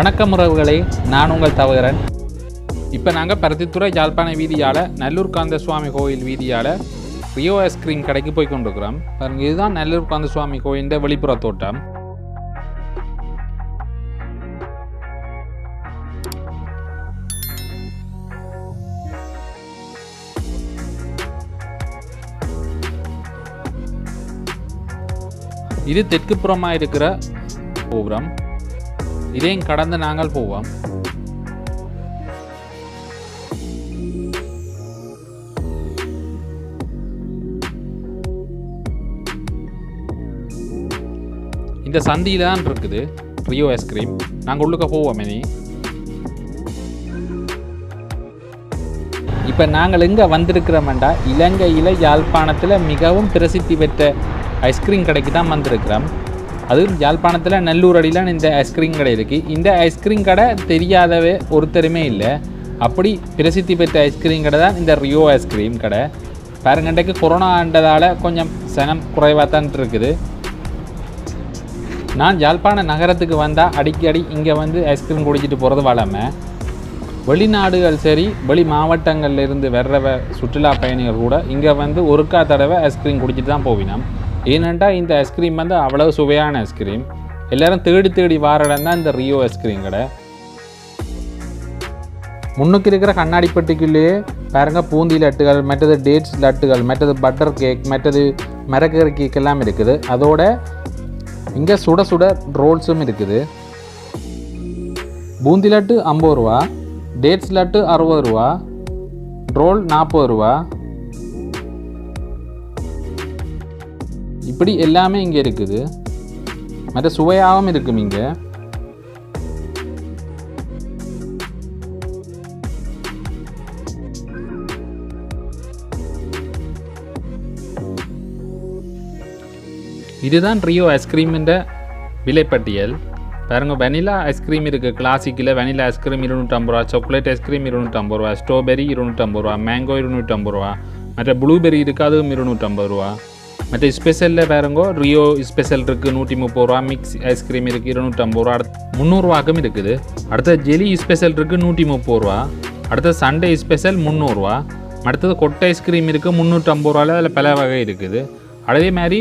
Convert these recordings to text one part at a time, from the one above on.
வணக்கம் உறவுகளே நான் உங்கள் தவகிறன் இப்போ நாங்கள் பருத்தித்துறை யாழ்ப்பாண வீதியால் நல்லூர் காந்த சுவாமி கோயில் வீதியால் ரியோ ஐஸ்கிரீம் கடைக்கு போய் கொண்டிருக்கிறோம். பாருங்கள் இதுதான் நல்லூர் காந்த சுவாமி கோயிலின் வெளிப்புற தோட்டம். இது தெற்கு புறமாக இருக்கிற கோபுரம். இதையும் கடந்து நாங்கள் போவோம். இந்த சந்தியில் தான் இருக்குது ரியோ ஐஸ்கிரீம் நாங்கள் உள்ளுக்க போவோம் இனி. இப்போ நாங்கள் எங்கே வந்திருக்கிறோம்டா? இலங்கையில் யாழ்ப்பாணத்தில் மிகவும் பிரசித்தி பெற்ற ஐஸ்கிரீம் கடைக்கு தான் வந்திருக்கிறோம். அதுவும் யாழ்ப்பாணத்தில் நல்லூர் அடியில் இந்த ஐஸ்கிரீம் கடை இருக்குது இந்த ஐஸ்கிரீம் கடை தெரியாதவே ஒருத்தருமே இல்லை. அப்படி பிரசித்தி பெற்ற ஐஸ்கிரீம் கடை தான் இந்த ரியோ ஐஸ்கிரீம் கடை. பாருங்கண்டைக்கு கொரோனா ஆண்டதால் கொஞ்சம் சனம் குறைவாக தான் இருக்குது. நான் யாழ்ப்பாண நகரத்துக்கு வந்தால் அடிக்கடி இங்கே வந்து ஐஸ்கிரீம் குடிச்சிட்டு போகிறது வளமை வெளிநாடுகள் சரி வெளி மாவட்டங்கள்லேருந்து இருந்து சுற்றுலா பயணிகள் கூட இங்கே வந்து ஒருக்கா தடவை ஐஸ்கிரீம் குடிச்சிட்டு தான் போவினோம். ஏனென்றால் இந்த ஐஸ்கிரீம் வந்து அவ்வளவு சுவையான ஐஸ்கிரீம் எல்லாரும் தேடி தேடி வார இடம் தான் இந்த ரியோ ஐஸ்கிரீம் கடை. முன்னுக்கு இருக்கிற கண்ணாடி பெட்டிக்குள்ளேயே பாருங்க பூந்தி லட்டுகள் மற்றது டேட்ஸ் லட்டுகள் மற்றது பட்டர் கேக் மற்றது மரக்கறி கேக் எல்லாம் இருக்குது. அதோட இங்கே சுட சுட ரோல்ஸும் இருக்குது. பூந்தி லட்டு ஐம்பது ரூபா டேட்ஸ் லட்டு அறுபது ரூபா ரோல் நாற்பது ரூபா இப்படி எல்லாமே இங்கே இருக்குது. மற்ற சுவையாகவும் இருக்கும் இங்கே. இதுதான் ரியோ ஐஸ்கிரீமின்ற விலைப்பட்டியல். பாருங்க வெனிலா ஐஸ்கிரீம் இருக்குது கிளாசிக்கில் வெனிலா ஐஸ்கிரீம் இருநூற்றம்பது ரூபா சாக்லேட் ஐஸ்கிரீம் இருநூற்றம்பது ரூபா ஸ்ட்ராபெரி இருநூற்றம்பது ரூபா மேங்கோ இருநூற்றம்பது ரூபா மற்ற ப்ளூபெரி இருக்குது அதுவும் இருநூற்றம்பது ரூபா. மற்ற ஸ்பெஷலில் பாருங்கோ ரியோ ஸ்பெஷல் இருக்குது நூற்றி முப்பது ரூபா மிக்ஸ் ஐஸ்கிரீம் இருக்குது இருநூற்றம்பது ரூபா அடுத்து முந்நூறுவாக்கும் இருக்குது. அடுத்த ஜெலி ஸ்பெஷல் இருக்குது நூற்றி முப்பது ரூபா அடுத்தது சண்டே ஸ்பெஷல் முந்நூறுரூவா அடுத்தது கொட்டை ஐஸ்கிரீம் இருக்குது முந்நூற்றம்பது ரூபாவில் அதில் பல வகை இருக்குது. அதே மாதிரி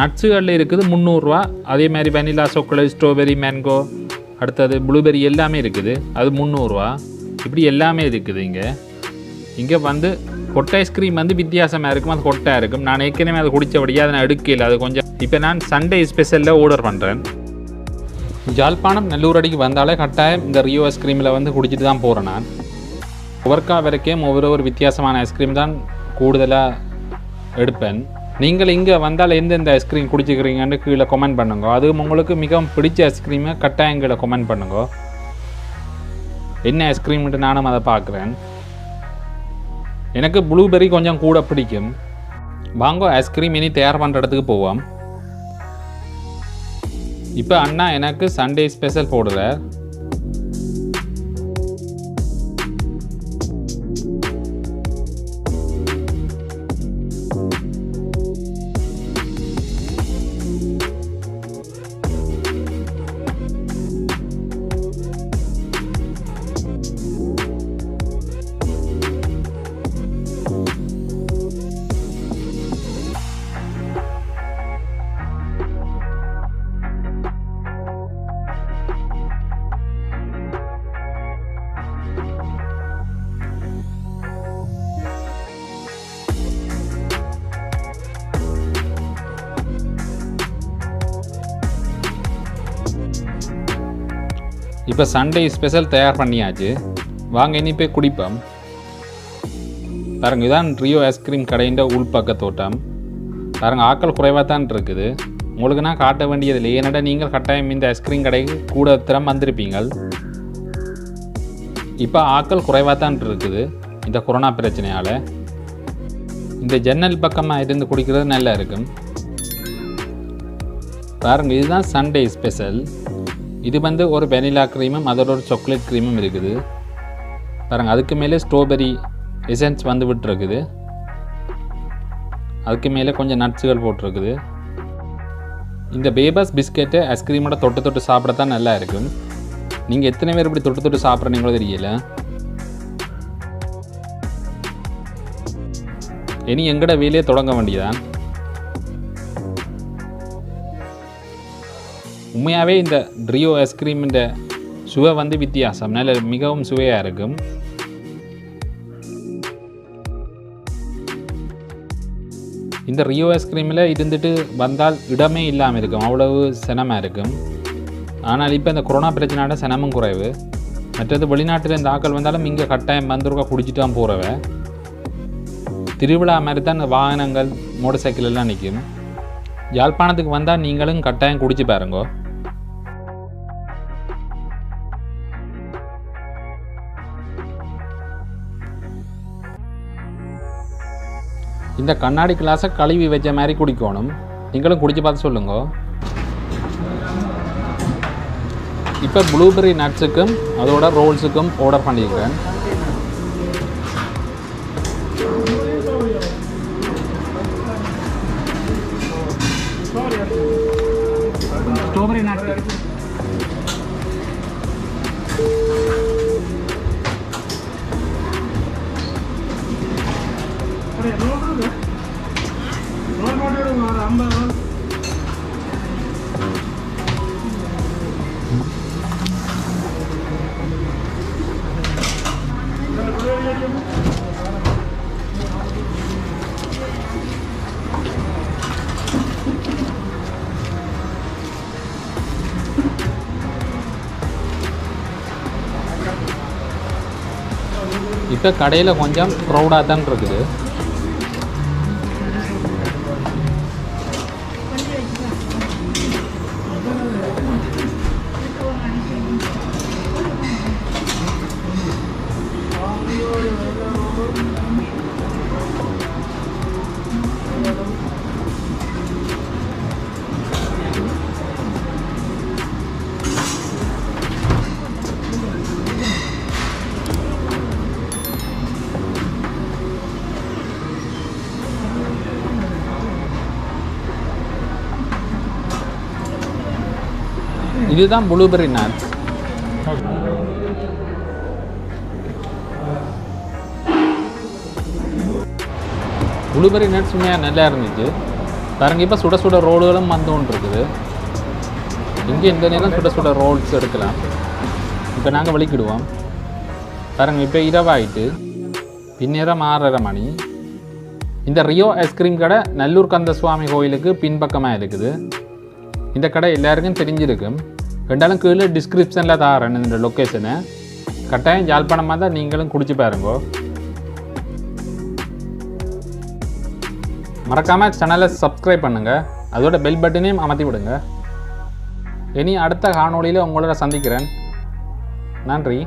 நட்ஸுகளில் இருக்குது முந்நூறுரூவா அதே மாதிரி வெனிலா சாக்லேட் ஸ்ட்ராபெரி மேங்கோ அடுத்தது ப்ளூபெரி எல்லாமே இருக்குது. அது முந்நூறுரூவா இப்படி எல்லாமே இருக்குது இங்கே. இங்கே வந்து கொட்டை ஐஸ்கிரீம் வந்து வித்தியாசமாக இருக்கும். அது கொட்டையாக இருக்கும். நான் ஏற்கனவே அதை குடித்தபடியாக அதை நான் எடுக்கல. அது கொஞ்சம் இப்போ நான் சண்டே ஸ்பெஷலில் ஆர்டர் பண்ணுறேன் ஜாழ்ப்பாணம் நல்லூர் அடிக்கு வந்தாலே கட்டாயம் இந்த ரியோ ஐஸ்கிரீமில் வந்து குடிச்சிட்டு தான் போகிறேன் நான். ஒவ்வொருக்கா வரைக்கும் ஒவ்வொரு ஒரு வித்தியாசமான ஐஸ்கிரீம் தான் கூடுதலாக எடுப்பேன். நீங்கள் இங்கே வந்தால் எந்தெந்த ஐஸ்கிரீம் குடிச்சிக்கிறீங்கன்னு கீழே கமெண்ட் பண்ணுங்க. அதுவும் உங்களுக்கு மிகவும் பிடிச்ச ஐஸ்கிரீமை கட்டாயம் கீழே கமெண்ட் பண்ணுங்க. என்ன ஐஸ்கிரீம்ன்ட்டு நானும் அதை பார்க்குறேன். எனக்கு ப்ளூபெர்ரி கொஞ்சம் கூட பிடிக்கும். வாங்கோ ஐஸ்கிரீம் இனி தயார் பண்ணுற இடத்துக்கு போவோம். இப்போ அண்ணா எனக்கு சண்டே ஸ்பெஷல் போடுற இப்போ சண்டே ஸ்பெஷல் தயார் பண்ணியாச்சு. வாங்க இனி போய் குடிப்போம். பாருங்க இதான் ரியோ ஐஸ்கிரீம் கடையின் உள்பக்க தோட்டம். பாருங்க ஆக்கள் குறைவாக தான் இருக்குது. உங்களுக்கு நான் காட்ட வேண்டியதில்லை ஏன்னடா நீங்கள் கட்டாயம் இந்த ஐஸ்கிரீம் கடைக்கு கூட திறம் வந்திருப்பீங்கள். இப்போ ஆக்கள் குறைவாக தான் இருக்குது இந்த கொரோனா பிரச்சனையால். இந்த ஜன்னல் பக்கமாக இருந்து குடிக்கிறது நல்லா இருக்கும். பாருங்கள் இதுதான் சண்டே ஸ்பெஷல் இது வந்து ஒரு வெனிலா க்ரீமும் அதோட ஒரு சாக்லேட் க்ரீமும் இருக்குது. பாருங்கள் அதுக்கு மேலே ஸ்ட்ராபெரி எசன்ஸ் வந்து விட்டுருக்குது. அதுக்கு மேலே கொஞ்சம் நட்ஸுகள் போட்டிருக்குது. இந்த பேபஸ் பிஸ்கெட்டு ஐஸ்கிரீமோட தொட்டு தொட்டு சாப்பிட தான் நல்லா இருக்கும். நீங்கள் எத்தனை பேர் இப்படி தொட்டு தொட்டு சாப்பிட்றீங்களோ தெரியல. இனி எங்கட வேலையை தொடங்க வேண்டியதான் உண்மையாகவே இந்த ட்ரியோ ஐஸ்கிரீமிൻ്റെ சுவை வந்து வித்தியாசம். நல்ல மிகவும் சுவையாக இருக்கும். இந்த ரியோ ஐஸ்கிரீமில் இருந்துட்டு வந்தால் இடமே இல்லாமல் இருக்கும். அவ்வளவு சினமாக இருக்கும். ஆனால் இப்போ இந்த கொரோனா பிரச்சனையோட சினமும் குறைவு. மற்றது வெளிநாட்டில் இந்த ஆக்கள் வந்தாலும் இங்கே கட்டாயம் வந்துருக்கா குடிச்சிட்டு தான் போகிறவ திருவிழா மாதிரி தான் இந்த வாகனங்கள் மோட்டர் சைக்கிள் எல்லாம் நிற்கும். யாழ்ப்பாணத்துக்கு வந்தால் நீங்களும் கட்டாயம் குடிச்சு பாருங்கோ. இந்த கண்ணாடி கிளாஸை கழுவி வச்ச மாதிரி குடிக்கணும். நீங்களும் குடிச்சு பார்த்து சொல்லுங்க. இப்போ ப்ளூபெர்ரி நட்ஸுக்கும் அதோட ரோல்ஸுக்கும் ஆர்டர் பண்ணியிருக்கேன் இப்போ கடையில் கொஞ்சம் க்ரௌடாக தான் இருக்குது இதுதான் ப்ளூபெரி நட்ஸ் ப்ளூபெரி நட்ஸ் உண்மையாக நல்லா இருந்துச்சு. பாருங்க இப்போ சுட சுட ரோடுகளும் வந்து கொண்டு இருக்குது இங்கே இந்த நேரம் சுட சுட ரோல்ஸ் எடுக்கலாம். இப்போ நாங்கள் வலிக்கிடுவோம் பாருங்க இப்போ இரவாயிட்டு பின்னேரம் ஆறரை மணி. இந்த ரியோ ஐஸ்கிரீம் கடை நல்லூர் கந்த சுவாமி கோயிலுக்கு பின்பக்கமாக இருக்குது. இந்த கடை எல்லாருக்கும் தெரிஞ்சிருக்கும். ரெண்டாலும் கீழே டிஸ்கிரிப்ஷனில் தாரேன் இந்த லொக்கேஷனை கட்டாயம் யாழ்ப்பாணமாக தான் நீங்களும் குடிச்சு பாருங்கோ. மறக்காமல் சேனலை சப்ஸ்கிரைப் பண்ணுங்கள் அதோட பெல் பட்டனையும் அமர்த்தி விடுங்க. இனி அடுத்த காணொலியில் உங்களோட சந்திக்கிறேன். நன்றி.